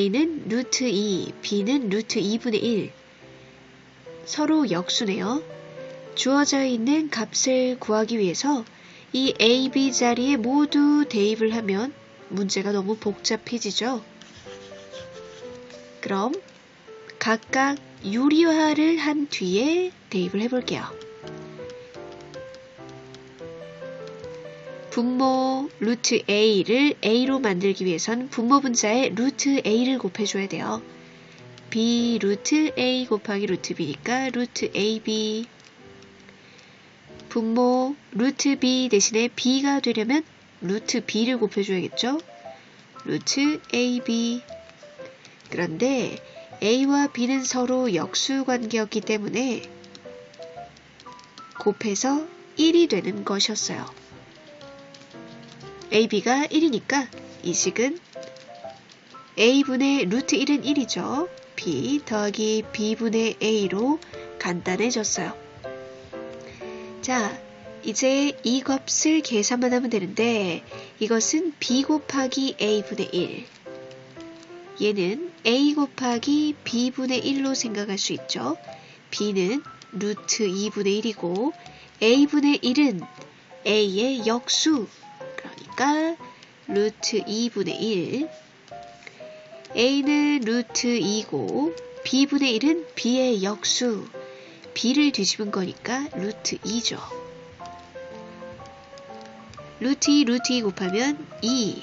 a는 루트 2, b는 루트 2분의 1. 서로 역수네요. 주어져 있는 값을 구하기 위해서 이 a, b 자리에 모두 대입을 하면 문제가 너무 복잡해지죠. 그럼 각각 유리화를 한 뒤에 대입을 해볼게요. 분모 루트 a를 a로 만들기 위해선 분모 분자에 루트 a를 곱해줘야 돼요. b 루트 a 곱하기 루트 b니까 루트 ab 분모 루트 b 대신에 b가 되려면 루트 b를 곱해줘야겠죠? 루트 ab 그런데 a와 b는 서로 역수 관계였기 때문에 곱해서 1이 되는 것이었어요. Ab가 1이니까 이 식은 a분의 루트 1은 1이죠. b 더하기 b분의 a로 간단해졌어요. 자, 이제 이 값을 계산만 하면 되는데 이것은 b 곱하기 a분의 1 얘는 a 곱하기 b분의 1로 생각할 수 있죠. b는 루트 2분의 1이고 a분의 1은 a의 역수 그러니까 루트 2분의 1 a는 루트 2고 b분의 1은 b의 역수. B를 뒤집은 거니까 루트 2죠. 루트 2 루트 2 곱하면 2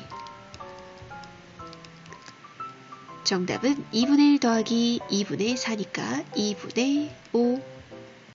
정답은 2분의 1 더하기 2분의 4니까 2분의 5